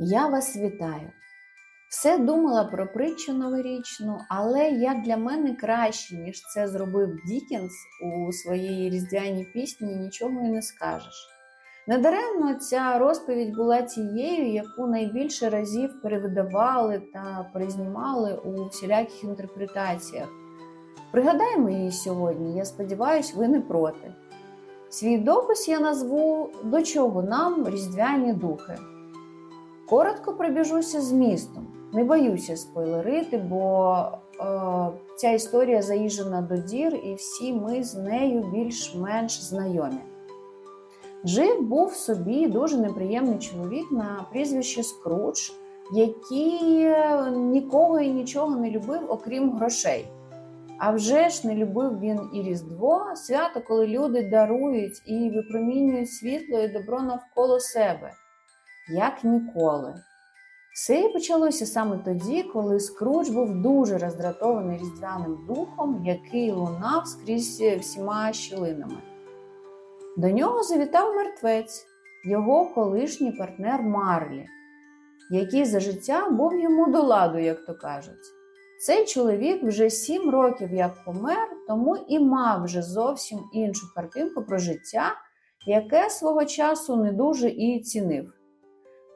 Я вас вітаю. Все думала про притчу новорічну, але як для мене краще, ніж це зробив Дікінс у своїй різдвяній пісні, нічого і не скажеш. Недаремно ця розповідь була тією, яку найбільше разів перевидавали та перезнімали у всіляких інтерпретаціях. Пригадаємо її сьогодні, я сподіваюся, ви не проти. Свій допис я назву До чого нам різдвяні духи. Коротко пробіжуся з містом. Не боюся спойлерити, бо е, ця історія заїжджена до дір, і всі ми з нею більш-менш знайомі. Жив був собі дуже неприємний чоловік на прізвище Скрудж, який нікого і нічого не любив, окрім грошей. А вже ж не любив він і Різдво, свято, коли люди дарують і випромінюють світло і добро навколо себе, як ніколи. Все і почалося саме тоді, коли Скрудж був дуже роздратований різдвяним духом, який лунав скрізь всіма щілинами. До нього завітав мертвець, його колишній партнер Марлі, який за життя був йому до ладу, як то кажуть. Цей чоловік вже сім років як помер, тому і мав вже зовсім іншу картинку про життя, яке свого часу не дуже і цінив.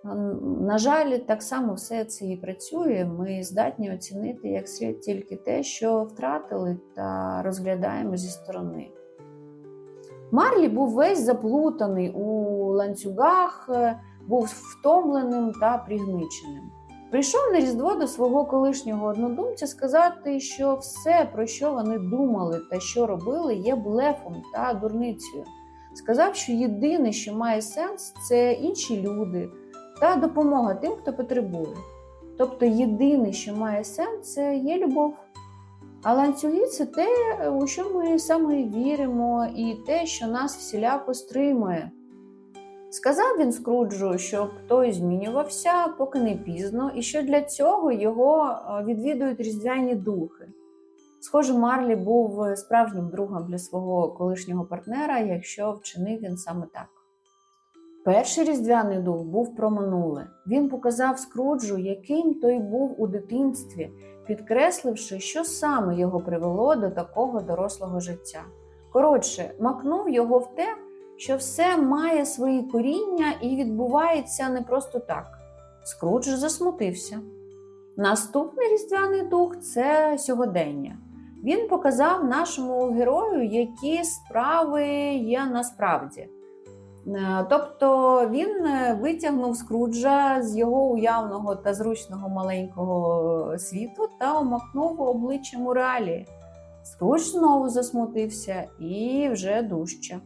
На жаль, так само все це і працює. Ми здатні оцінити як слід тільки те, що втратили, та розглядаємо зі сторони. Марлі був весь заплутаний у ланцюгах, був втомленим та пригниченим. Прийшов на Різдво до свого колишнього однодумця сказати, що все, про що вони думали та що робили, є блефом та дурницею. Сказав, що єдине, що має сенс, це інші люди та допомога тим, хто потребує. Тобто єдине, що має сенс, це є любов. А ланцюги це те, у що ми саме віримо, і те, що нас всіляко стримує. Сказав він Скруджу, щоб той змінювався, поки не пізно, і що для цього його відвідують різдвяні духи. Схоже, Марлі був справжнім другом для свого колишнього партнера, якщо вчинив він саме так. Перший різдвяний дух був про минуле. Він показав Скруджу, яким той був у дитинстві, підкресливши, що саме його привело до такого дорослого життя. Коротше, макнув його в те, що все має свої коріння і відбувається не просто так. Скрудж засмутився. Наступний різдвяний дух це сьогодення. Він показав нашому герою, які справи є насправді. Тобто він витягнув Скруджа з його уявного та зручного маленького світу та омакнув обличчям у реалії. Скрудж знову засмутився і вже дужче.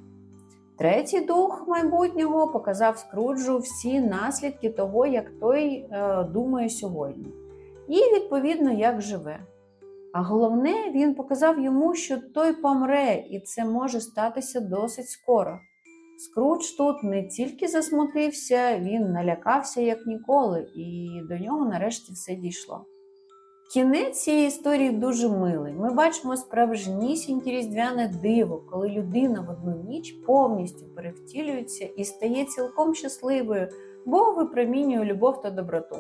Третій дух майбутнього показав Скруджу всі наслідки того, як той е, думає сьогодні, і, відповідно, як живе. А головне, він показав йому, що той помре, і це може статися досить скоро. Скрудж тут не тільки засмутився, він налякався як ніколи, і до нього нарешті все дійшло. Кінець цієї історії дуже милий. Ми бачимо справжнісіньке різдвяне диво, коли людина в одну ніч повністю перевтілюється і стає цілком щасливою, бо випромінює любов та доброту.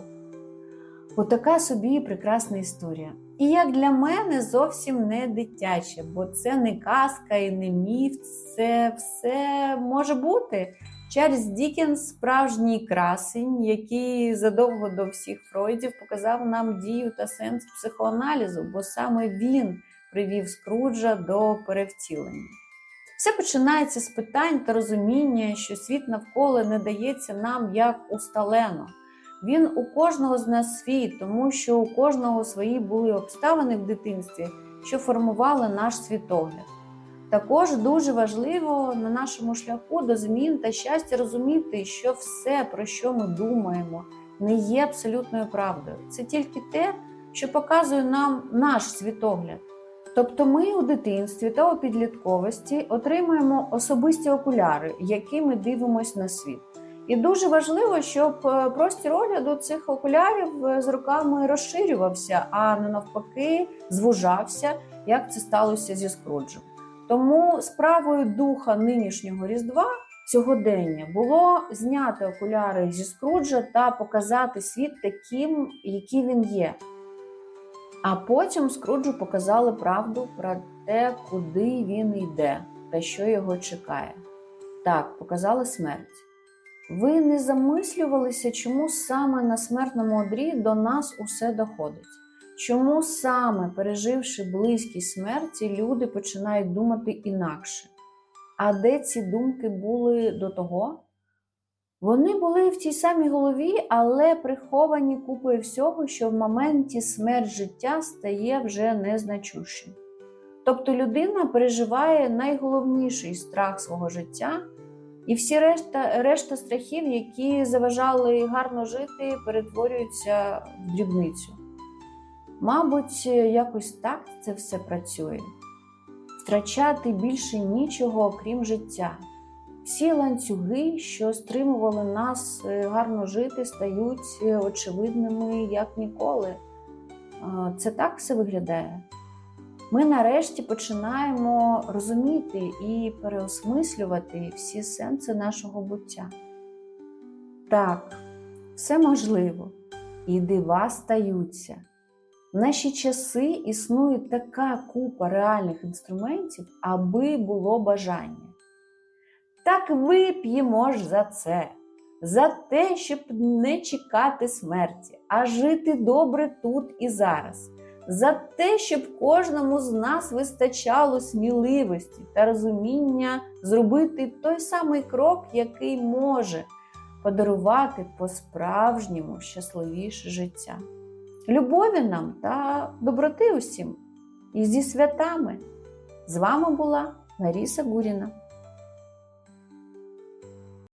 Отака собі прекрасна історія. І як для мене зовсім не дитяча, бо це не казка і не міф, це все може бути. Чарльз Дікенс справжній красень, який задовго до всіх Фройдів показав нам дію та сенс психоаналізу, бо саме він привів Скруджа до перевтілення. Все починається з питань та розуміння, що світ навколо не дається нам як усталено. Він у кожного з нас свій, тому що у кожного свої були обставини в дитинстві, що формували наш світогляд. Також дуже важливо на нашому шляху до змін та щастя розуміти, що все, про що ми думаємо, не є абсолютною правдою. Це тільки те, що показує нам наш світогляд. Тобто ми у дитинстві та у підлітковості отримуємо особисті окуляри, якими дивимося на світ. І дуже важливо, щоб простір огляду цих окулярів з роками розширювався, а не навпаки звужався, як це сталося зі Скруджем. Тому справою духа нинішнього Різдва сьогодення було зняти окуляри зі Скруджа та показати світ таким, який він є. А потім Скруджу показали правду про те, куди він йде та що його чекає. Так, показали смерть. Ви не замислювалися, чому саме на смертному одрі до нас усе доходить? Чому саме, переживши близькість смерті, люди починають думати інакше? А де ці думки були до того? Вони були в тій самій голові, але приховані купою всього, що в моменті смерть життя стає вже незначущим. Тобто людина переживає найголовніший страх свого життя, і всі решта, решта страхів, які заважали гарно жити, перетворюються в дрібницю. Мабуть, якось так це все працює. Втрачати більше нічого, окрім життя. Всі ланцюги, що стримували нас е, гарно жити, стають е, очевидними як ніколи. Це так все виглядає. Ми нарешті починаємо розуміти і переосмислювати всі сенси нашого буття. Так, все можливо, і дива стаються. В наші часи існує така купа реальних інструментів, аби було бажання. Так вип'ємо ж за це, за те, щоб не чекати смерті, а жити добре тут і зараз, за те, щоб кожному з нас вистачало сміливості та розуміння зробити той самий крок, який може подарувати по-справжньому щасливіше життя. Любові нам та доброти усім і зі святами. З вами була Ларіса Гуріна.